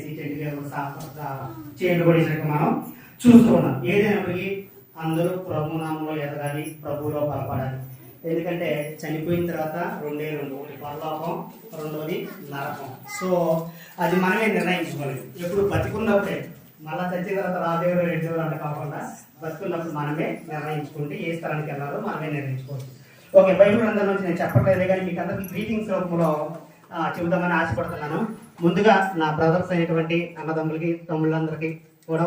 అనేసి చెట్టు మీద కూడా మనం చూస్తూ ఉన్నాం. ఏదైనప్పటికీ అందరూ ప్రభు నామంలో ఎదగాలి ప్రభువులో బలపడాలి. ఎందుకంటే చనిపోయిన తర్వాత రెండే రెండు. ఒకటి పరలోకం రెండోది నరకం. సో అది మనమే నిర్ణయించుకోలేదు ఎప్పుడు బతికున్నప్పుడే మళ్ళా చచ్చిన తర్వాత రాదేవుడు రెండు అంట అంటే కాకుండా బతుకున్నప్పుడు మనమే నిర్ణయించుకుంటే ఏ స్థలానికి వెళ్ళాలో మనమే నిర్ణయించుకోవచ్చు. ఓకే బైబిల్ అందరి నుంచి నేను చెప్పట్లేదు కానీ మీకు అందరికీ గ్రీటింగ్స్ రూపంలో చెబుదామని ఆశపడుతున్నాను. ముందుగా నా బ్రదర్స్ అయినటువంటి అన్నదమ్ములకి తమ్ముళ్ళందరికీ కూడా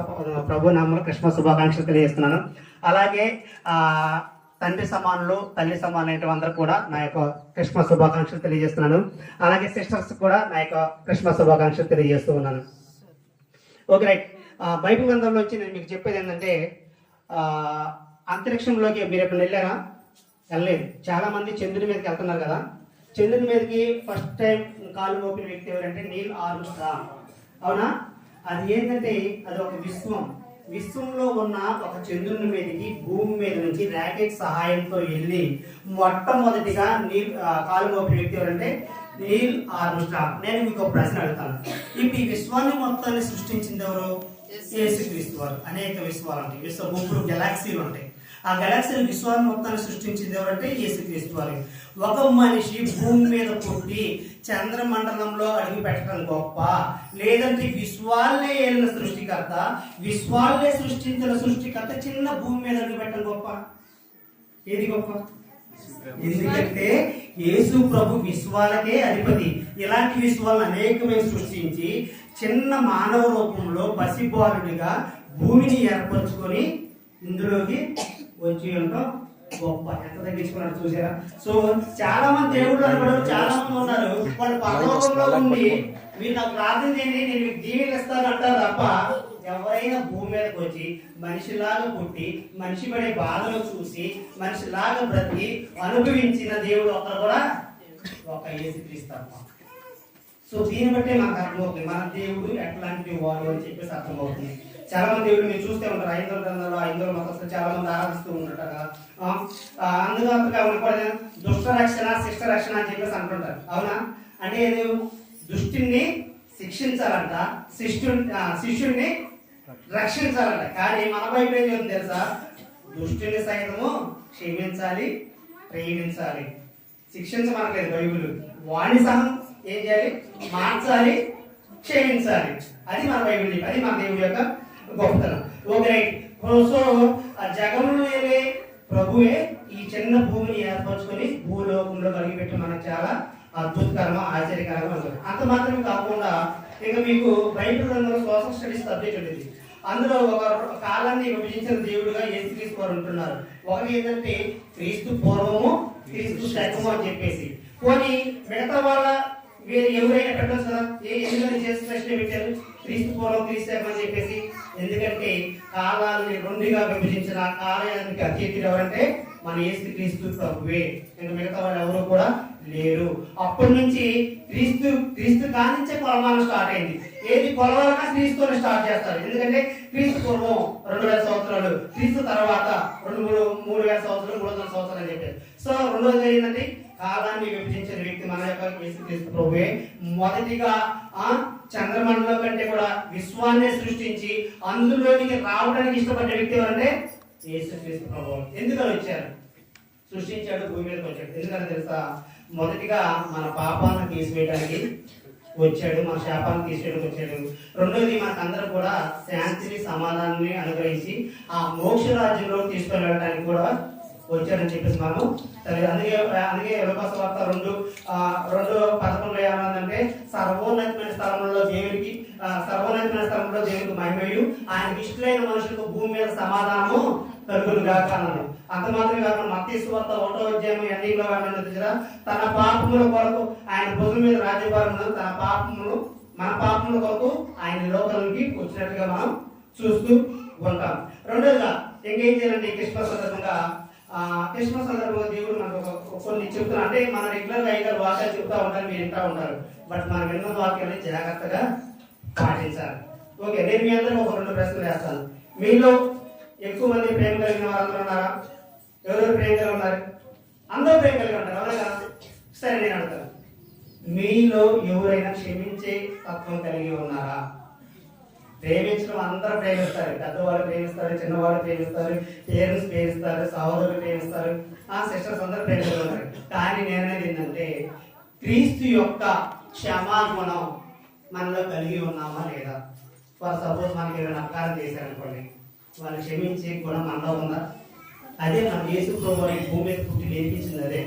ప్రభు నామలు కృష్ణ శుభాకాంక్షలు తెలియజేస్తున్నాను. అలాగే తండ్రి సమానులు తల్లి సమానైన అందరూ కూడా నా యొక్క క్రిస్మస్ శుభాకాంక్షలు తెలియజేస్తున్నాను. అలాగే సిస్టర్స్ కూడా నా యొక్క క్రిస్మస్ శుభాకాంక్షలు తెలియజేస్తూ ఉన్నాను. Okay right. ఆ, గ్రంథంలో వచ్చి నేను మీకు చెప్పేది ఏంటంటే అంతరిక్షంలోకి మీరు ఎప్పుడు వెళ్ళారా? వెళ్ళలేదు. చాలా మంది చంద్రుని మీదకి వెళ్తున్నారు కదా. చంద్రుని మీదకి ఫస్ట్ టైం కాలు మోపిన వ్యక్తి ఎవరంటే నీల్ ఆర్మ్స్ట్రాంగ్ అవునా? అది ఏంటంటే అది ఒక విశ్వం. విశ్వంలో ఉన్న ఒక చంద్రుని మీదకి భూమి మీద నుంచి ర్యాకెట్ సహాయంతో వెళ్ళి మొట్టమొదటిగా నీల్ కాలు మోపిన వ్యక్తి ఎవరంటే నీల్ ఆర్మ్స్ట్రాంగ్ నేను మీకు ఒక ప్రశ్న అడుగుతాను. ఇప్పుడు ఈ విశ్వాన్ని మొత్తాన్ని సృష్టించింది ఎవరు? యేసుక్రీస్తు. వారు. అనేక విశ్వాలు ఉంటాయి. విశ్వ భూములు గెలాక్సీలు ఉంటాయి. ఆ గెలాక్సీని విశ్వాన్ని మొత్తాన్ని సృష్టించింది ఎవరంటే యేసుక్రీస్తు వారు ఒక మనిషి భూమి మీద పుట్టి చంద్రమండలంలో అడుగు పెట్టడం గొప్ప. లేదంటే విశ్వాలే ఏలిన సృష్టికర్త విశ్వాలే సృష్టించిన సృష్టికర్త చిన్న భూమి మీద అడుగు పెట్టడం గొప్ప. ఏది గొప్ప? ఎందుకంటే యేసు ప్రభు విశ్వాలకే అధిపతి. ఇలాంటి విశ్వాలను అనేకమైన సృష్టించి చిన్న మానవ రూపంలో పసిబాలుడిగా భూమిని ఏర్పరచుకొని ఇందులోకి వచ్చి ఉంటాం గొప్ప. ఎంత తగ్గించుకున్నాడు చూసారా? సో చాలా మంది దేవుళ్ళు అనుకోవడం చాలా మంది ఉన్నారు. వాళ్ళు పరలోకంలో ఉండి మీరు నాకు ప్రార్థన చేయండి నేను మీకు దీవెనలు ఇస్తాను అంటారు తప్ప ఎవరైనా భూమి మీదకి వచ్చి మనిషిలాగా పుట్టి మనిషి పడే బాధలు చూసి మనిషిలాగా బ్రతికి అనుభవించిన దేవుడు ఒకరు కూడా ఒక యేసుక్రీస్తు తప్ప. సో దీన్ని బట్టే మనకు అర్థమవుతుంది. మన దేవుడు ఎట్లాంటి వాడు అని చెప్పేసి అర్థమవుతుంది. చాలా మంది దేవుడు మీరు చూస్తే ఉంటారు. ఐదు గ్రంథాలు ఐదు మతస్థులు చాలా మంది ఆరాధిస్తూ ఉంటారు కదా ఆ, ఆ, దుష్ట రక్షణ శిష్ట రక్షణ అని చెప్పేసి అంటుంటారు. అవునా? అంటే ఏది? దుష్టిని శిక్షించాలంట. శిష్టు శిష్యుడిని రక్షించాలంట. కానీ మన బైబిల్ ఏం చెప్తుంది తెలుసా? దుష్టిని సైతము క్షమించాలి ప్రేమించాలి. శిక్షించమనలేదు బైబిల్. వాణి సహం ఏం చేయాలి? మార్చాలి క్షమించాలి. అది మన బైబిల్. చెప్పి అది మన దేవుడి యొక్క గొప్పతనం ఓకే రైట్. సో ఆ జగంలో ప్రభువే ఈ చిన్న భూమిని ఏర్పరచుకొని భూలోకంలో కలిగిపెట్టి మనకు చాలా అద్భుతకరమ ఆశ్చర్యకరంగా ఉంటుంది అంత మాత్రమే కాకుండా ఇక మీకు బైబిల్ సోషల్ స్టడీస్ సబ్జెక్ట్ ఉండేది అందులో ఒక కాలాన్ని విభజించిన దేవుడుగా యేసుక్రీస్తు వారు ఉంటున్నారు. ఒకటి ఏంటంటే క్రీస్తు పూర్వము క్రీస్తు శకము అని చెప్పేసి. పోనీ మిగతా వాళ్ళ వేరే ఎవరైనా పెట్టచ్చు కదా? ఏ ఎందుకని చేసి ప్రశ్న పెట్టారు? క్రీస్తు పూర్వం క్రీస్తు శకం అని చెప్పేసి. ఎందుకంటే కాలాలని రెండుగా విభజించిన కార్యానికి అతీతుడు ఎవరంటే మన ఏసు క్రీస్తు ప్రభువే. ఇంకా మిగతా వాళ్ళు ఎవరు కూడా లేరు. అప్పటి నుంచి క్రీస్తు క్రీస్తు కానించే కొలమానం స్టార్ట్ అయింది. ఏది కొలవాలన్నా క్రీస్తుని స్టార్ట్ చేస్తారు. ఎందుకంటే క్రీస్తు పూర్వం రెండు వేల సంవత్సరాలు క్రీస్తు తర్వాత రెండు మూడు మూడు వేల సంవత్సరాలు మూడు వందల సంవత్సరాలు అని చెప్పారు. సో రెండోది ఏంటంటే కాలాన్ని విభజించిన వ్యక్తి మన యొక్క యేసుక్రీస్తు ప్రభువే. మొదటిగా ఆ చంద్రమండలం కంటే కూడా విశ్వాన్ని సృష్టించి అందులోనికి రావడానికి ఇష్టపడ్డ వ్యక్తి ఎవరంటే యేసుక్రీస్తు ప్రభు ఎందుకని వచ్చారు? సృష్టించాడు భూమి మీదకి వచ్చాడు. ఎందుకంటే తెలుసా? మొదటిగా మన పాపాలను తీసివేయడానికి వచ్చాడు మన శాపాన్ని తీసేయడానికి వచ్చాడు. రెండోది మనకందరూ కూడా శాంతిని సమాధానాన్ని అనుగ్రహించి ఆ మోక్ష రాజ్యంలో తీసుకెళ్ళడానికి కూడా వచ్చాడని చెప్పేసి మనము సరే అందుకే అందుకే యోగపాస వార్త రెండు రెండు పదకొండులో ఏమన్నదంటే సర్వోన్నతమైన స్థలంలో దేవునికి సర్వోన్నతమైన స్థలంలో దేవునికి మహిమయు. ఆయనకి ఇష్టమైన మనుషులకు భూమి మీద సమాధానము కలుగును గాక అన్నాడు. అంత మాత్రమే కాకుండా మత్తీసు వార్త ఒకటో అధ్యాయం ఎండింగ్లో ఏమన్నది తన పాపముల కొరకు ఆయన భూమి మీద రాజ్యభారం తన పాపములు మన పాపముల కొరకు ఆయన లోకానికి వచ్చినట్టుగా మనం చూస్తూ ఉంటాం. రెండోదిగా ఇంకేం చేయాలంటే క్రిస్మస్ సందర్భంగా క్రిస్మస్ సందర్భంగా దేవుడు మనకు ఒక- కొన్ని చెప్తున్నా. అంటే మన రెగ్యులర్గా అయితే వాక్యాలు చెప్తా ఉంటారు మీరు వింటా ఉంటారు. బట్ మనం విన్న వాక్యాన్ని జాగ్రత్తగా పాటించాలి. ఓకే నేను మీ అందరూ ఒక రెండు ప్రశ్నలు వేస్తాను. మీలో ఎక్కువ మంది ప్రేమ కలిగిన వారందరూ ఉన్నారా? ఎవరెవరు ప్రేమ కలిగి ఉన్నారు? అందరూ ప్రేమ కలిగి ఉంటారు. అవునా కాదు సరే నేను అడుగుతాను. మీలో ఎవరైనా క్షమించే తత్వం కలిగి ఉన్నారా? ప్రేమించడం అందరూ ప్రేమిస్తారు. పెద్దవాళ్ళు ప్రేమిస్తారు చిన్నవాళ్ళు ప్రేమిస్తారు పేరెంట్స్ ప్రేమిస్తారు సహోదరులు ప్రేమిస్తారు. ఆ సిస్టర్స్ అందరూ ప్రేమిస్తారు కానీ నేనేది ఏంటంటే క్రీస్తు యొక్క క్షమాగుణం మనలో కలిగి ఉన్నామా లేదా? ఫర్ సపోజ్ మనకి ఏదైనా అపకారం చేశారనుకోండి వాళ్ళు క్షమించే గుణం మనలో ఉందా? అదే మన యేసు ప్రభు భూమి మీద పుట్టి నేర్పించింది అదే.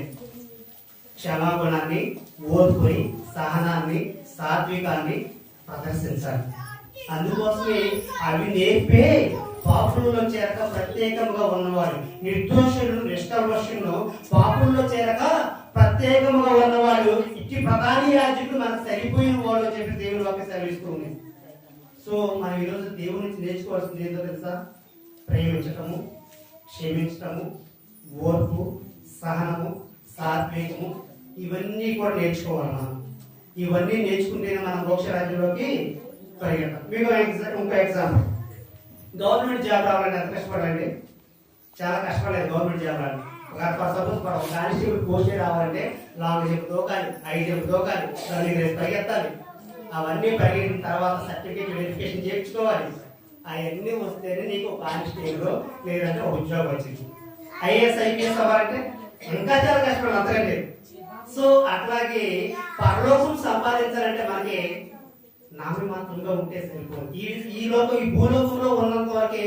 క్షమాగుణాన్ని ఓర్పుని సహనాన్ని సాత్వికాన్ని ప్రదర్శించాలి. అందుకోసమే అవి నేర్పే పాపుల్లో చేరక ప్రత్యేకంగా ఉన్నవారు నిర్దోషులు నిష్కర్మషులు పాపుల్లో చేరక ప్రత్యేకంగా ఉన్నవాళ్ళు ఇట్టి ప్రధాని రాజ్యుడు మనకు సరిపోయిన వాళ్ళు అని చెప్పి దేవుని వాకి సెలవిస్తుంది. సో మనం ఈరోజు దేవుని నుంచి నేర్చుకోవాల్సింది ఏంటో తెలుసా? ప్రేమించటము క్షమించటము ఓర్పు సహనము సాత్వికము ఇవన్నీ కూడా నేర్చుకోవాలి మనం. ఇవన్నీ నేర్చుకుంటేనే మనం మోక్ష రాజ్యంలోకి పరిగెత్తాం మీకు ఇంకో ఎగ్జాంపుల్ గవర్నమెంట్ జాబ్ రావాలంటే ఎంత కష్టపడాలండి చాలా కష్టపడలేదు గవర్నమెంట్ జాబ్ రావాలి ఒక సపోజ్ ఒక కానిస్టేబుల్ పోస్ట్ రావాలంటే లాంగ్ చెప్పు కానీ ఐదు చెప్పు కానీ రన్నింగ్ రేస్ పరిగెత్తాలి. అవన్నీ పరిగెత్తిన తర్వాత సర్టిఫికేట్ వెరిఫికేషన్ చేయించుకోవాలి. అవన్నీ వస్తేనే నీకు కానిస్టేబుల్ లేదంటే ఒక ఉద్యోగం వచ్చింది. ఐఏఎస్ ఐపీఎస్ అవ్వాలంటే ఇంకా చాలా కష్టపడాలి అంతకంటే. సో అట్లాగే పరలోకం సంపాదించాలంటే మనకి నామమాత్రంగా ఉంటే సరిపోదు. ఈ ఈ లోకం ఈ భూలోకంలో ఉన్నంత వరకే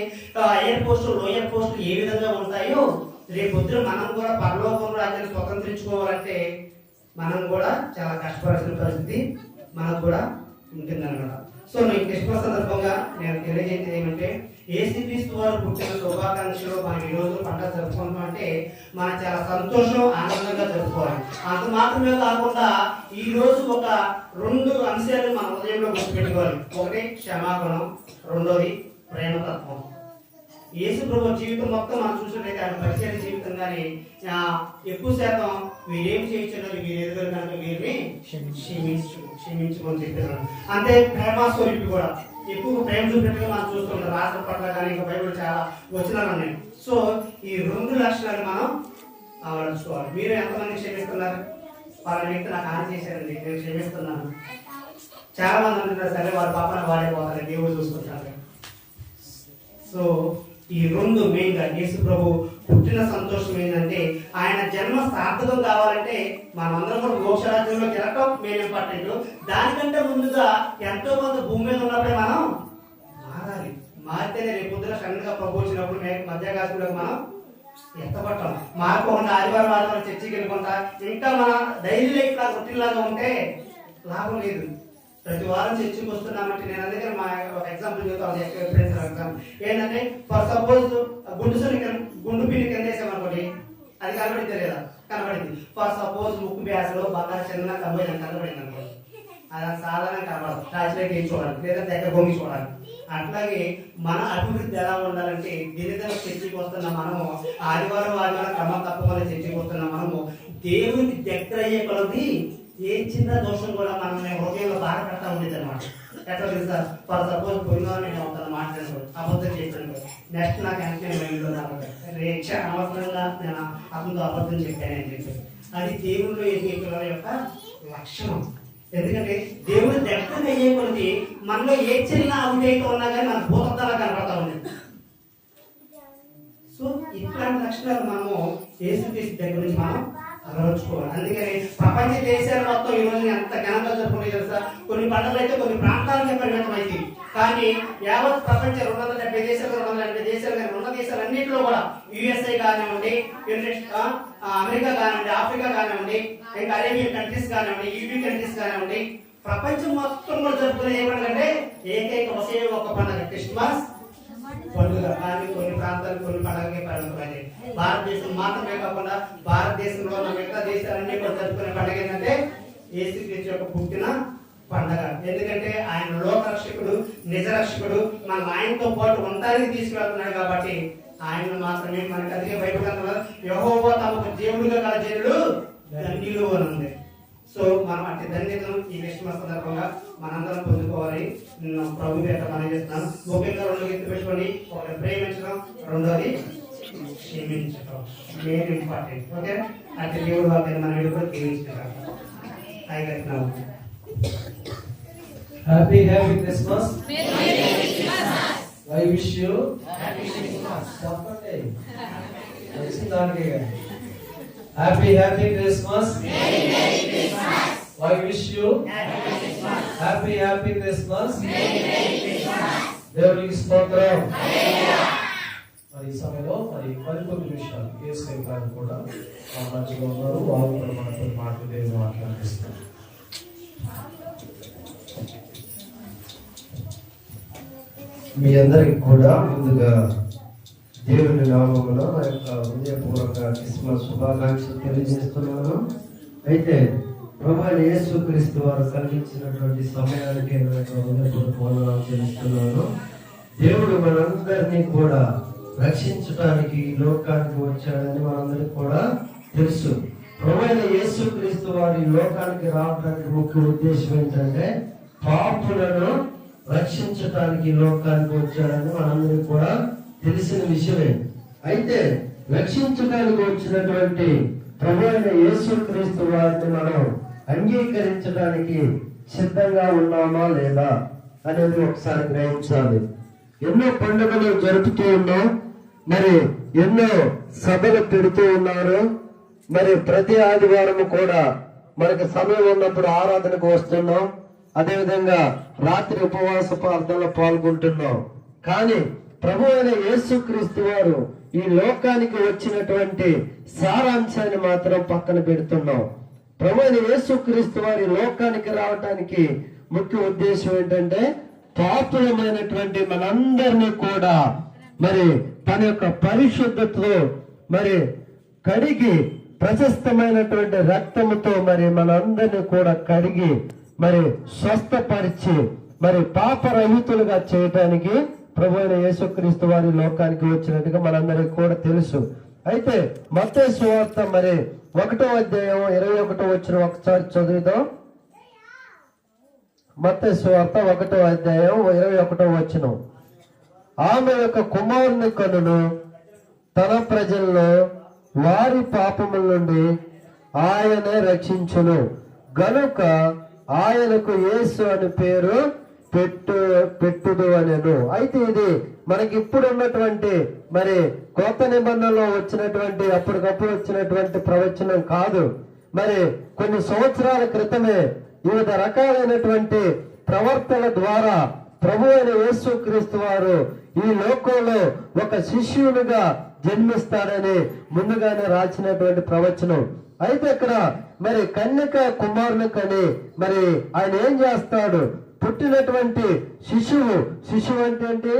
ఎయిర్ పోస్టులు లోయర్ పోస్టులు ఏ విధంగా ఉంటాయో రేపు పొద్దున మనం కూడా పరలోకం రాజ్యాన్ని స్వతంత్రించుకోవాలంటే మనం కూడా చాలా కష్టపడాల్సిన పరిస్థితి మనకు కూడా ఉంటుందన్నమాట సో నేను క్రిస్మస్ సందర్భంగా నేను తెలియజేసేది ఏమంటే ఏసుక్రీస్తు వారు పుట్టిన శుభాకాంక్షలు మనం ఈ రోజు పంట జరుపుకుంటాం అంటే మనం చాలా సంతోషం ఆనందంగా జరుపుకోవాలి. అంత మాత్రమే కాకుండా ఈ రోజు ఒక రెండు అంశాలు మన హృదయంలో గుర్తుపెట్టుకోవాలి. ఒకటి క్షమాగుణం రెండోది ప్రేమతత్వం. యేసు ప్రభు జీవితం మొత్తం మనం చూసినట్లయితే ఆయన పరిచయ జీవితం కానీ ఎక్కువ శాతం మీరు చేయొచ్చు మీరు ఎదురు కనుక వీరిని క్షమించు. క్షమించమని చెప్పినాడు అంతే ప్రేమ స్వరూపి కూడా. ఎక్కువ ప్రేమ చూపినట్టుగా మనం చూస్తుంటాం రాష్ట్ర పట్ల కానీ ఇంకా బైబిల్ చాలా వచనాలు ఉన్నాయి. సో ఈ రెండు లక్షణాలు మనం అమర్చుకోవాలి మీరు ఎంతమంది క్షమిస్తున్నారు? వాళ్ళ వ్యక్తి నాకు హాని చేశారండి. నేను క్షమిస్తున్నాను. చాలా మంది అంటున్నారు సరే వాళ్ళ పాపన వాడే పోతారు. దేవుడు చూసుకుంటారు సో ఈ రెండు మెయిన్గా యేసు ప్రభు పుట్టిన సంతోషం ఏంటంటే ఆయన జన్మ సార్థకం కావాలంటే మనందరం కూడా మోక్షరాజ్యంలో గెలటం మెయిన్ ఇంపార్టెంట్ దానికంటే ముందుగా ఎంతో మంది భూమి మీద ఉన్నప్పుడే మనం మారాలి. మారితేనే రేపు పొద్దున సడన్గా ప్రభు వచ్చినప్పుడు మధ్యాకాశంలో మనం ఎత్తపట్టం మారకుండా ఆదివారం ఆదివారం చర్చికి వెళ్ళకుండా ఇంకా మన డైలీ లైఫ్ లాగా రొటీన్ లాగా ఉంటే లాభం లేదు. ప్రతి వారం చర్చికి వస్తున్నామంటే నేను అందుకే మా ఒక ఎగ్జాంపుల్ చెప్తాను. ఎగ్జాంపుల్ ఏంటంటే ఫర్ సపోజ్ గుండు సుని గుండు పిన్ని కింద వేసామనుకోండి అది కనబడింది లేదా? కనబడింది. ఫర్ సపోజ్ ముక్కు బ్యాసలో బాగా చిన్న కనబడి కనబడింది అనుకోండి. అది సాధారణ కనబడదు. టార్చ్లైట్ వేసి చూడాలి? లేదా దగ్గర భూమి చూడాలి. అట్లాగే మన అభివృద్ధి ఎలా ఉండాలంటే దినదిన చర్చికి వస్తున్న మనము ఆదివారం ఆదివారం క్రమం తప్పకుండా చర్చికి వస్తున్న మనము దేవునికి దగ్గర అయ్యే కొలది ఏ చిన్న దోషం కూడా మనల్ని హృదయంలో బాధ బాధపడతా ఉండేది అనమాట ఎట్లా తెలుసా? ఫర్ సపోజ్ పోయిన వారం నేను అవుతాను మాట్లాడాను అబద్ధం చెప్పాను. నెక్స్ట్ నాకు వెంటనే మైండ్లో రేక్ష అనవసరంగా నేను అతనితో అబద్ధం చెప్పానని చెప్పి అది దేవుళ్ళు ఎదిగే పిల్లల యొక్క లక్షణం. ఎందుకంటే దేవుడు దగ్గర అయ్యే కొద్ది మనలో ఏ చిన్న అవివేకం ఉన్నా కానీ మన భూతత్వాలు కనపడతా ఉంది. సో ఇట్లాంటి లక్షణాలు మనము యేసుక్రీస్తు దగ్గర నుంచి మనం అలవర్చుకోవాలి. అందుకని ప్రపంచ దేశాలు మొత్తం ఈ రోజు ఎంత ఘనంగా జరుపుకుంటే తెలుసా? కొన్ని పండుగలు అయితే కొన్ని ప్రాంతాలకే పరిమితం అయితే కానీ యావత్ ప్రపంచ రెండు వందల డెబ్బై దేశాలు రెండు వందల డెబ్బై దేశాలు కానీ ఉన్న దేశాలు అన్నింటిలో కూడా యుఎస్ఏ కానివ్వండి యునైటెడ్ అమెరికా కానివ్వండి ఆఫ్రికా కానివ్వండి ఇంకా అరేబియన్ కంట్రీస్ కానివ్వండి యూపీ కంట్రీస్ కానివ్వండి ప్రపంచం మొత్తం కూడా జరుపుకునే ఏమంటే ఏకైక ఒకే ఒక పండుగ క్రిస్మస్. పండుగ కానీ కొన్ని ప్రాంతాలు కొన్ని పండుగకి పరిమితమైనవి భారతదేశం మాత్రమే కాకుండా భారతదేశంలో ఉన్న మిగతా దేశాలన్నీ కూడా జరుపుకునే పండుగ ఏంటంటే ఏసుక్రీస్తు యొక్క పుట్టిన పండగ. ఎందుకంటే ఆయన లోక రక్షకుడు నిజ రక్షకుడు మనం ఆయనతో పాటు ఉండడానికి తీసుకువెళ్తున్నాడు కాబట్టి ఆయన మాత్రమే మనకి అదే బయట యహోవా తమకు దేవుడిగా గల జనులు ధన్యులు అని ఉంది సో మనం అట్టి ధన్యతను ఈ క్రిస్మస్ సందర్భంగా మనందరం పొందుకోవాలని ప్రభు పేట మనం చేస్తున్నాను. ముఖ్యంగా రెండు గుర్తు పెట్టుకోండి. ఒకటి ప్రేమించడం రెండోది క్షమించడం. మెయిన్ ఇంపార్టెంట్ ఓకే అట్టి దేవుడు వాక్యాన్ని మనం ఎప్పుడు టైగర్ నవ్వు Happy Happy Christmas. I wish you చెప్పండి వచ్చిన దానికి happy happy Christmas I wish you happy happy Christmas దేవునికి స్తోత్రం. మరి ఈ సమయంలో మరి మరికొన్ని విషయాలు కేసు గారు కూడా మా మధ్యలో ఉన్నారు. వారు కూడా మనతో మాటలు దేవుని మీ అందరికి కూడా ముందుగా దేవుని నామములో నా యొక్క హృదయపూర్వక క్రిస్మస్ శుభాకాంక్షలు తెలియజేస్తున్నాను. అయితే ప్రభు యేసు క్రీస్తు వారు కలిగించినటువంటి సమయానికి వందనాలు చెల్లిస్తున్నాను. దేవుడు మనందరినీ కూడా రక్షించడానికి ఈ లోకానికి వచ్చాడని మనందరికి కూడా తెలుసు. ప్రభు యేసు క్రీస్తు వారి లోకానికి రావడానికి ముఖ్య ఉద్దేశం ఏంటంటే పాపులను రక్షించటానికి లోకానికి వచ్చాడని మనందరికి కూడా తెలిసిన విషయమే. అయితే రక్షించడానికి వచ్చినటువంటి ప్రభు అయిన యేసు క్రీస్తు వారిని మనం అంగీకరించడానికి సిద్ధంగా ఉన్నామా లేదా అనేది ఒకసారి గ్రహించాలి. ఎన్నో పండుగలు జరుపుతూ ఉన్నాం. మరి ఎన్నో సభలు పెడుతూ ఉన్నారు. మరి ప్రతి ఆదివారం కూడా మనకి సమయం ఉన్నప్పుడు ఆరాధనకు వస్తున్నాం. అదేవిధంగా రాత్రి ఉపవాస ప్రార్థనలో పాల్గొంటున్నాం. కానీ ప్రభు అయిన యేసుక్రీస్తు వారు ఈ లోకానికి వచ్చినటువంటి సారాంశాన్ని మాత్రం పక్కన పెడుతున్నాం. ప్రభు యేసుక్రీస్తు వారి లోకానికి రావటానికి ముఖ్య ఉద్దేశం ఏంటంటే పాపులమైనటువంటి మనందరినీ కూడా మరి తన యొక్క పరిశుద్ధతతో మరి కడిగి ప్రశస్తమైనటువంటి రక్తముతో మరి మనందరినీ కూడా కడిగి మరి స్వస్థపరిచి మరి పాపరహితులుగా చేయటానికి ప్రభు అయిన యేసుక్రీస్తు వారి లోకానికి వచ్చినట్టుగా మనందరికీ కూడా తెలుసు. అయితే మత్తే సువార్త మరి ఒకటో అధ్యాయం ఇరవై ఒకటో వచ్చిన ఒకసారి చదువుదాం. మత్తే సువార్త ఒకటో అధ్యాయం ఇరవై ఒకటో వచ్చిన ఆమె యొక్క కుమారుని కనును తన ప్రజల్లో వారి పాపముల నుండి ఆయనే రక్షించును. గనుక ఆయనకు యేసు అని పేరు పెట్టు పెట్టుదు అనేను అయితే ఇది మనకి ఇప్పుడు ఉన్నటువంటి మరి కొత్త నిబంధనలో వచ్చినటువంటి అప్పటికప్పుడు వచ్చినటువంటి ప్రవచనం కాదు. మరి కొన్ని సంవత్సరాల క్రితమే వివిధ రకాలైనటువంటి ప్రవర్తన ద్వారా ప్రభు అయిన యేసు క్రీస్తు వారు ఈ లోకంలో ఒక శిష్యునిగా జన్మిస్తాడని ముందుగానే రాసినటువంటి ప్రవచనం. అయితే ఇక్కడ మరి కన్యక కుమారుని కని మరి ఆయన ఏం చేస్తాడు? పుట్టినటువంటి శిశువు శిశువు అంటే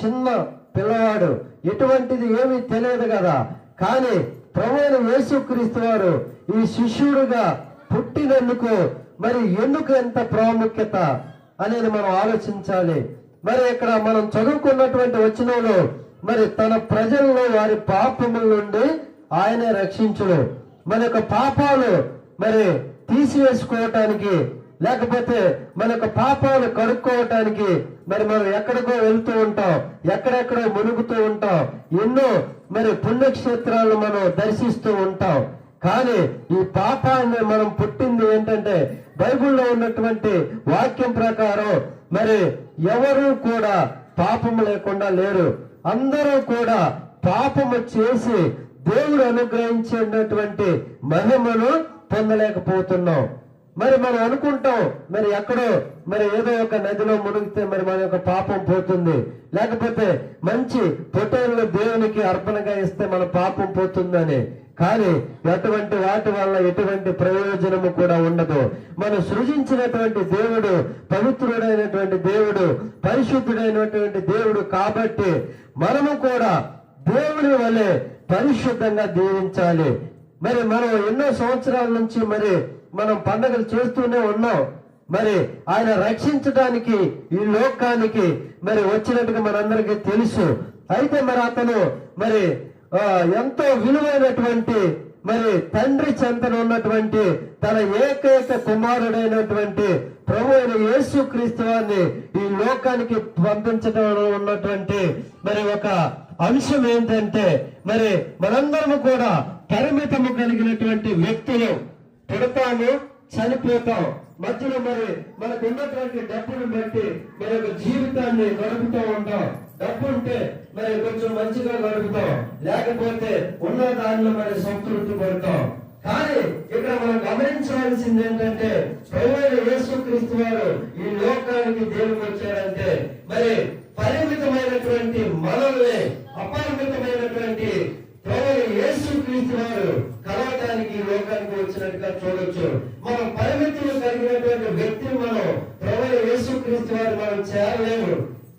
చిన్న పిల్లవాడు. ఎటువంటిది ఏమీ తెలియదు కదా. కానీ ప్రభు యేసుక్రీస్తు వారు ఈ శిష్యుడుగా పుట్టినందుకు మరి ఎందుకు ఎంత ప్రాముఖ్యత అనేది మనం ఆలోచించాలి. మరి ఇక్కడ మనం చదువుకున్నటువంటి వచనంలో మరి తన ప్రజల్లో వారి పాపముల నుండి ఆయనే రక్షించుడు. మన యొక్క పాపాలు మరి తీసివేసుకోవటానికి లేకపోతే మన యొక్క పాపాలు కడుక్కోవటానికి మరి మనం ఎక్కడికో వెళ్తూ ఉంటాం ఎక్కడెక్కడో మునుగుతూ ఉంటాం ఎన్నో మరి పుణ్యక్షేత్రాలను మనం దర్శిస్తూ ఉంటాం. కానీ ఈ పాపాన్ని మనం పుట్టింది ఏంటంటే బైబిల్లో ఉన్నటువంటి వాక్యం ప్రకారం మరి ఎవరు కూడా పాపం లేకుండా లేరు. అందరూ కూడా పాపము చేసి దేవుడు అనుగ్రహించినటువంటి మహిమను పొందలేకపోతున్నాం. మరి మనం అనుకుంటాం మరి ఎక్కడో మరి ఏదో ఒక నదిలో మునిగితే మరి మన యొక్క పాపం పోతుంది. లేకపోతే మంచి పొట్టేళ్ళు దేవునికి అర్పణగా ఇస్తే మన పాపం పోతుందని. కానీ ఎటువంటి వాటి వల్ల ఎటువంటి ప్రయోజనము కూడా ఉండదు. మనం సృజించినటువంటి దేవుడు పవిత్రుడైనటువంటి దేవుడు పరిశుద్ధుడైనటువంటి దేవుడు కాబట్టి మనము కూడా దేవుని వలె పరిశుద్ధంగా దీవించాలి మరి మనం ఎన్నో సంవత్సరాల నుంచి మరి మనం పండగలు చేస్తూనే ఉన్నాం. మరి ఆయన రక్షించడానికి ఈ లోకానికి మరి వచ్చినట్టుగా మనందరికీ తెలుసు. అయితే మరి అతను మరి ఎంతో విలువైనటువంటి మరి తండ్రి చెంతన ఉన్నటువంటి తన ఏకైక కుమారుడైనటువంటి ప్రభు అయిన యేసు క్రీస్తువాన్ని ఈ లోకానికి పంపించడం ఉన్నటువంటి మరి ఒక అంశం ఏంటంటే మరి మనందరము కూడా పరిమితము కలిగినటువంటి వ్యక్తులు. పుడతాము చనిపోతాం. మధ్యలో మరి మనకు ఉన్నటువంటి డబ్బును బట్టి మన యొక్క జీవితాన్ని గడుపుతూ ఉంటాం. డబ్బు ఉంటే మరి కొంచెం మంచిగా గడుపుతాం. లేకపోతే ఉన్న దానిలో మరి సంతృప్తి పడతాం. కానీ ఇక్కడ మనం గమనించవలసింది ఏంటంటే ప్రభువైన యేసుక్రీస్తు వారు ఈ లోకానికి దేవుడు వచ్చారంటే మరి పరిమితమైనటువంటి మనల్ని అపరిమితమైనటువంటి క్రీస్తు వారు కలవటానికి లోకానికి వచ్చినట్టుగా చూడొచ్చు. మనం పరిమితులు కలిగినటువంటి వ్యక్తిని మనం ప్రభు యేసు క్రీస్తు వారు మనం చేరలేము.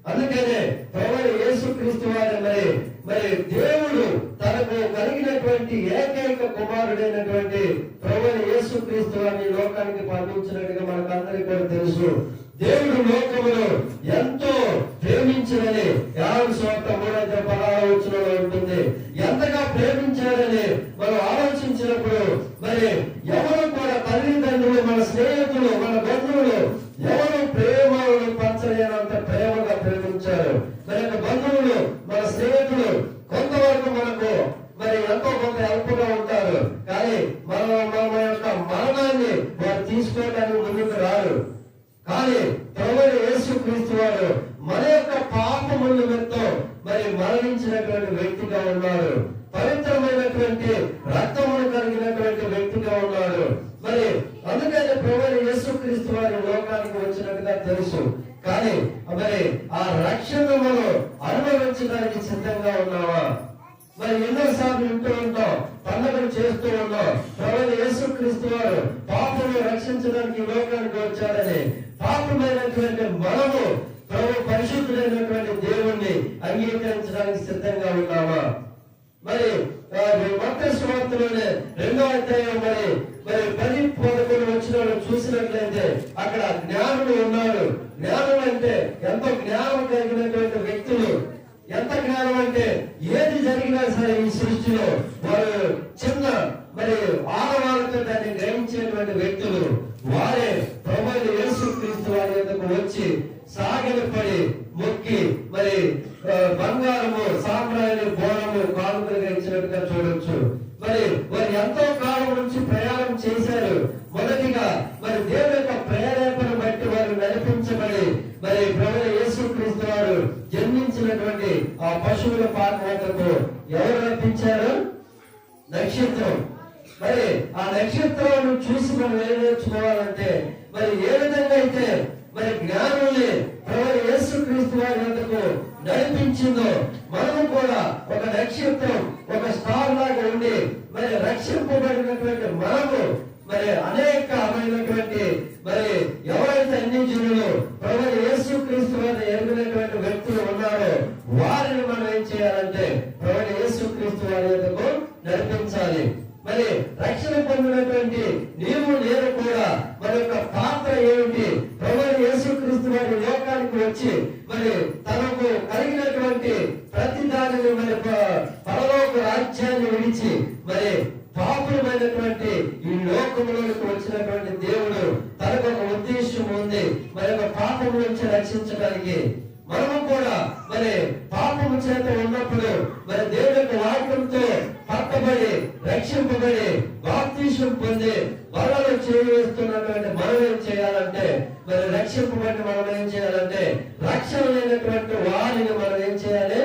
అందుకనే ప్రభు యేసు క్రీస్తు వారు మరి మరి దేవుడు తనకు కలిగినటువంటి ఏకైక కుమారుడైనటువంటి ప్రభు యేసు క్రీస్తు వారిని లోకానికి పంపించినట్టుగా మనకందరికీ కూడా తెలుసు దేవుడు లోకమును ఎంతో ప్రేమించినని యాభై స్వార్థ మూడైతే పదహారు వచ్చినలో ఉంటుంది ఎంతగా ప్రేమించాడని మనం ఆలోచించినప్పుడు మరి ఎవరు కూడా తల్లిదండ్రులు మన స్నేహితులు మన బంధువులు ఎవరు ప్రేమను పంచలేనంత ప్రేమగా ప్రేమించారు మరి యొక్క బంధువులు మన స్నేహితులు కొంతవరకు మనకు మరి ఎంతో కొంత హెల్ప్గా ఉంటారు కానీ మన మన యొక్క మరణాన్ని వారు తీసుకోవడానికి ముందుకు రారు కానీ ప్రభువైన యేసు క్రీస్తు వారు మన యొక్క పాపముల నిమిత్తం మరి మరణించినటువంటి వ్యక్తిగా ఉన్నారు. పవిత్రమైనటువంటి రక్తమును కలిగినటువంటి వ్యక్తిగా ఉన్నారు. మరి అందుకని ప్రభు యేసు క్రీస్తు వారి లోకానికి వచ్చినట్టుగా తెలుసు కానీ మరి ఆ రక్షణ మనం అనుభవించడానికి సిద్ధంగా ఉన్నావా మరి ఎన్నో సార్లు వింటూ ఉంటాం పండుగలు చేస్తూ ఉన్నాం ప్రభుత్వ యేసు క్రీస్తు వారు పాపను రక్షించడానికి ఈ లోకానికి వచ్చారని పాపమైనటువంటి మనము ప్రభు పరిశుద్ధుడైనటువంటి దేవుణ్ణి అంగీకరించడానికి సిద్ధంగా ఉన్నామా మరి మత స్వార్థలోనే రెండో అధ్యాయం మరి మరి పది పదకొండు వచ్చిన వాళ్ళు చూసినట్లయితే అక్కడ జ్ఞానులు ఉన్నారు జ్ఞానం అంటే ఎంతో జ్ఞానం కలిగినటువంటి వ్యక్తులు ఎంత జ్ఞానం అంటే ఏది జరిగినా సరే ఈ సృష్టిలో వారు చిన్న మరి ఆడవాళ్ళతో దాన్ని గ్రహించేటువంటి వ్యక్తులు వారే ప్రభు యేసు క్రీస్తు వారి యొద్దకు వచ్చి సాగిలపడి మొక్కి మరి ఆ, బంగారము సాంబ్రాణి బోనము కానుకలుగా ఇచ్చినట్టుగా చూడొచ్చు మరి వారు ఎంతో కాలం నుంచి ప్రయాణం చేశారు మొదటిగా మరి దేవుని యొక్క ప్రేరేపణ బట్టి వారు నడిపించబడి మరి ప్రభు యేసు క్రీస్తు వారు జన్మించినటువంటి ఆ పశువుల పాత్రకు ఎవరు నడిపించారు నక్షత్రం మరి ఆ నక్షత్రాలను చూసి మనం ఏం నేర్చుకోవాలంటే మరి ఏ విధంగా అయితే మరి జ్ఞానుల్ని ప్రభు యేసు క్రీస్తు వారి వద్దకు ఇచ్చిందో మనం కూడా ఒక లక్ష్యంతో ఒక స్టార్ లాగా ఉండి మరి రక్షింపబడినటువంటి మనము మరి అనేకమైనటువంటి మరి ఎవరైతే అన్ని జనులు ప్రభు యేసు క్రీస్తు వారిని ఎరిగినటువంటి వ్యక్తులు ఉన్నారో వారిని మనం ఏం చేయాలంటే ప్రభు యేసు క్రీస్తు వారి వద్దకు నడిపించాలి మరి రక్షణ పొందినటువంటి నీవు నేను కూడా మన యొక్క పాత్ర ఏమిటి ప్రభు యేసుక్రీస్తు వారి లోకానికి వచ్చి మరి తనకు కలిగినటువంటి ప్రతి దానిని మరి ప- పరలోక రాజ్యాన్ని విడిచి మరి పాపులమైనటువంటి ఈ లోకంలోకి వచ్చినటువంటి దేవుడు తనకు ఒక ఉద్దేశం ఉంది మరి ఒక పాపం నుంచి రక్షించడానికి మనము కూడా మరి పాపము చేత ఉన్నప్పుడు మరి దేవుని యొక్క వాక్యంతో పట్టబడి రక్షింపబడి బాప్తీసం పొంది వరలు చేస్తున్నటువంటి మనం ఏం చేయాలంటే మరి రక్షింపబడి మనం ఏం చేయాలంటే రక్షణ లేనటువంటి వారిని మనం ఏం చేయాలి?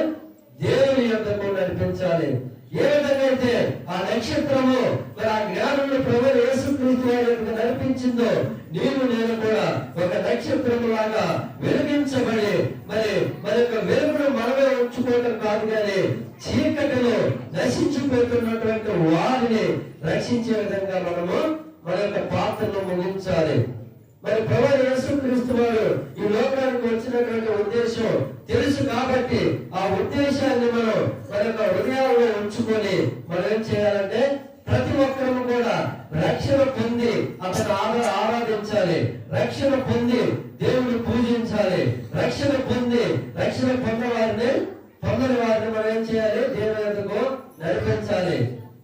దేవుని యొక్క నడిపించాలి. ఏ విధంగా అయితే ఆ నక్షత్రము మరి ఆ జ్ఞానులు ప్రభు చేయడానికి నడిపించిందో నీవు నేను కూడా ఒక నక్షత్రం లాగా వెలిగించబడి మరి మన యొక్క వెలుగును మనమే ఉంచుకోవటం కాదు కానీ చీకటిలో నశించిపోతున్నటువంటి వారిని రక్షించే విధంగా మనము మన యొక్క పాత్రను ముగించాలి. మరి ప్రభు యేసుక్రీస్తు వారు ఈ లోకానికి వచ్చినటువంటి ఉద్దేశం తెలుసు కాబట్టి ఆ ఉద్దేశాన్ని మనం మన యొక్క హృదయాల్లో ఉంచుకొని మనం ఏం చేయాలంటే ప్రతి ఒక్కరూ కూడా రక్షణ పొంది అతను ఆరా ఆరాధించాలి రక్షణ పొంది దేవుని పూజించాలి రక్షణ పొంది రక్షణ పొందవారిని పొందని వారిని మనం ఏం చేయాలి దేవుని యొద్దకు నడిపించాలి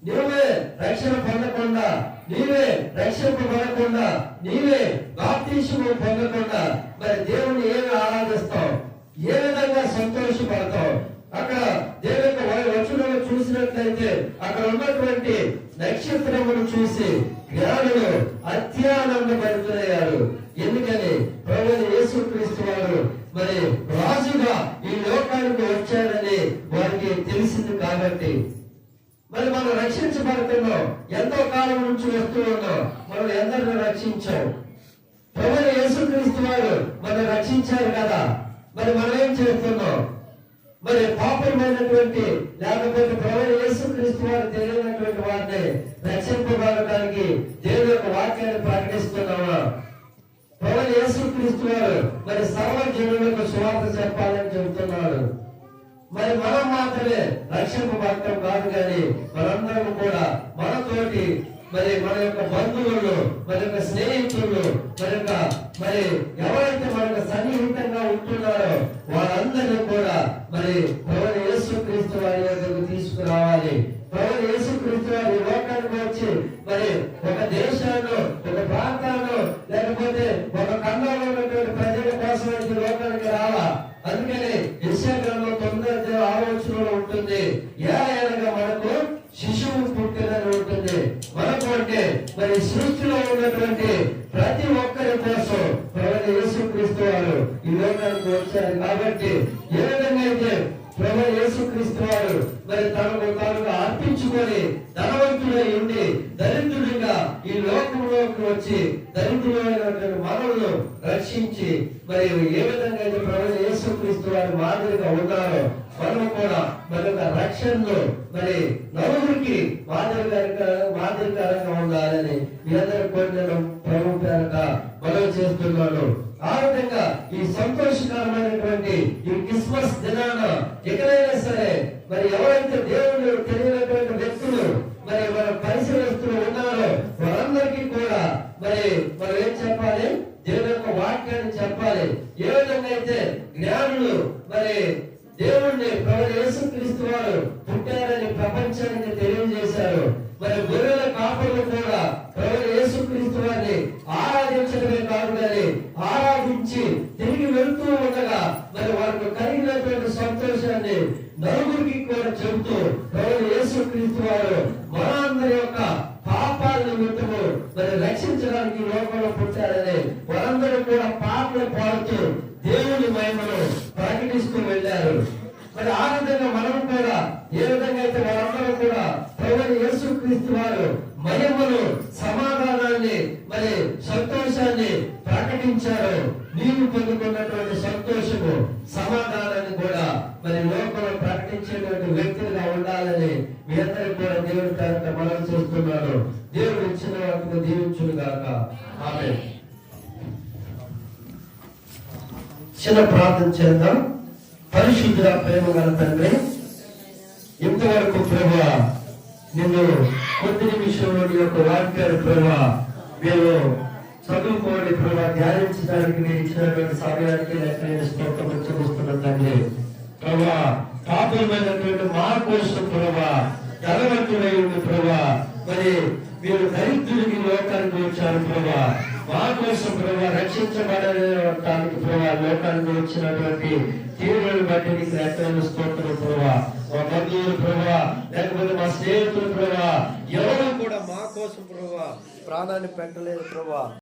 నీవే రక్షణ పొందకుండా నీవే రక్షింపబడకుండా నీవే బాప్తీసము పొందకుండా మరి దేవుని ఏమి ఆరాధిస్తావు ఏ విధంగా సంతోషపడతావు అక్కడ దేవుని యొక్క వచనంలో చూసినట్లయితే అయితే అక్కడ ఉన్నటువంటి నక్షత్రమును చూసి జ్ఞానులు అత్యానందపడుతున్నాయారు ఎందుకని ప్రభు యేసుక్రీస్తు వారు మరి రాజుగా ఈ లోకానికి వచ్చారని వారికి తెలిసింది కాబట్టి. మరి మనం రక్షించబడుతున్నాం. ఎంతో కాలం నుంచి వస్తూ ఉన్నాం. మనం ఎందరిని రక్షించాం? ప్రభు యేసుక్రీస్తు వారు మనం రక్షించారు కదా. మరి మనం ఏం చేస్తున్నాం? మరి పాపమైనటువంటి లేకపోతే ప్రభు యేసుక్రీస్తు వారు తెలియనటువంటి వారిని రక్షింపబడటానికి దేవుని యొక్క వాక్యాన్ని ప్రకటిస్తున్నామా? ప్రభు యేసుక్రీస్తు వారు మరి సర్వజనులకు సువార్త చెప్పాలని చెబుతున్నాడు మరి మనం మాత్రమే రక్షింపబడటం కాదు కానీ మనందరం కూడా మనతోటి మరి మన యొక్క బంధువులు మన యొక్క స్నేహితులు మన యొక్క మరి ఎవరైతే మనకు సన్నిహితంగా ఉంటున్నారో వారందరినీ కూడా మరి ప్రభు యేసుక్రీస్తు వారి యొక్కకు తీసుకురావాలి ప్రభు యేసుక్రీస్తు వారి ఈ లోకానికి వచ్చి మరి ఒక దేశాన్ని ఒక ప్రాంతాన్ని లేకపోతే ఒక ఖండంలో ఉన్నటువంటి ప్రజల కోసం ఈ లోకానికి రావా అందుకని యశాగ్రంథంలో తొమ్మిది ఆలోచనలో ఉంటుంది ఏలైనగా మనకు శిశువు పుట్టినని ఉంటుంది మనకు అంటే మరి సృష్టిలో ఉన్నటువంటి ప్రతి ఒక్కరి కోసం ప్రభు యేసుక్రీస్తు వారు ఈ లోకానికి వచ్చారు కాబట్టి ఏ విధంగా అయితే ప్రభు యేసుక్రీస్తు వారు మరి తనకు తానుగా అర్పించుకొని ధనవంతుడై ఉండి దరిద్రుడిగా ఈ లోకంలోకి వచ్చి దరిద్రులైనటువంటి మనల్ని రక్షించి మరి ఏ విధంగా అయితే ప్రభు యేసుక్రీస్తు వారి మాదిరిగా ఉంటారో మనము కూడా మరి యొక్క రక్షణలో మరి నలుగురికి మాదిరికరంగా మాదిరికరంగా ఉండాలని మీ అందరి కోరికలను ప్రభు పేరట మనవి చేస్తున్నాను ఆ విధంగా ఈ సంతోషకరమైనటువంటి ఈ క్రిస్మస్ దినాన ఎక్కడైనా సరే మరి ఎవరైతే దేవుడు తెలియ వ్యక్తులు మరి మన పరిశీలిస్తులు ఉన్నారో వారందరికీ కూడా మరి మనం ఏం చెప్పాలి దేవుని యొక్క వాక్యాన్ని చెప్పాలి. ఏ విధంగా అయితే జ్ఞానులు మరి దేవుణ్ణి ప్రభు యేసుక్రీస్తు వారు పుట్టారని ప్రపంచానికి తెలియజేశారు. మరి గొర్రెల కాపులు కూడా ప్రభు యేసుక్రీస్తు వారిని ఆరాధించడమే కాకుండా ఆరాధించి తిరిగి వెళ్తూ ఉండగా మరి వారికి కలిగినటువంటి సంతోషాన్ని నలుగురికి కూడా చెబుతూ ప్రభు యేసుక్రీస్తు వారు మనందరి యొక్క పాపాల నిమిత్తము మరి రక్షించడానికి ఈ లోకంలో పుట్టారని వారందరూ కూడా పాటలు పాడుతూ దేవుని మహిమను ప్రకటిస్తూ వెళ్ళారు మరి ఆ విధంగా మనం కూడా ఏ విధంగా అయితే వారందరూ కూడా ప్రభు యేసుక్రీస్తు వారు మహిమను సమాధానాన్ని మరి సంతోషాన్ని ప్రకటించారు నీవు పొందుకున్నటువంటి సంతోషము సమాధానాన్ని కూడా మరి లోకంలో ప్రకటించేటువంటి వ్యక్తులుగా ఉండాలని మీ అందరికీ కూడా దేవుడి పేరట మనం చేస్తున్నాడు దేవుడు ఇచ్చిన వాటిని దీవించును గాక ఆమె చిన్న ప్రార్థన చేద్దాం. పరిశుద్ధ ప్రేమ గల తండ్రి ఇంతవరకు ప్రభు నిన్ను కొద్ది నిమిషంలోని యొక్క వాక్యాలు ప్రభా మేము చదువుకోండి ప్రభా ధ్యానించడానికి మీరు ఇచ్చినటువంటి సమయానికి లెక్కలేని స్తోత్రం చూపిస్తున్న తండ్రి. ప్రభా పాపమైనటువంటి మా కోసం ప్రభా ధనవంతుడై ఉంది ప్రభా. మరి మీరు దరిద్రుడికి లోకానికి వచ్చారు ప్రభా. మా కోసం ప్రభా రక్షించబడటానికి ప్రభా లోకానికి వచ్చినటువంటి తీవ్రను బట్టి నీకు ఎక్కడ స్తోత్రం ప్రభా. మా బంధువులు ప్రభా లేకపోతే మా స్నేహితులు ప్రభా ఎవరు కూడా మా కోసం ప్రభా ప్రాణాన్ని పెట్టలేదు ప్రభా.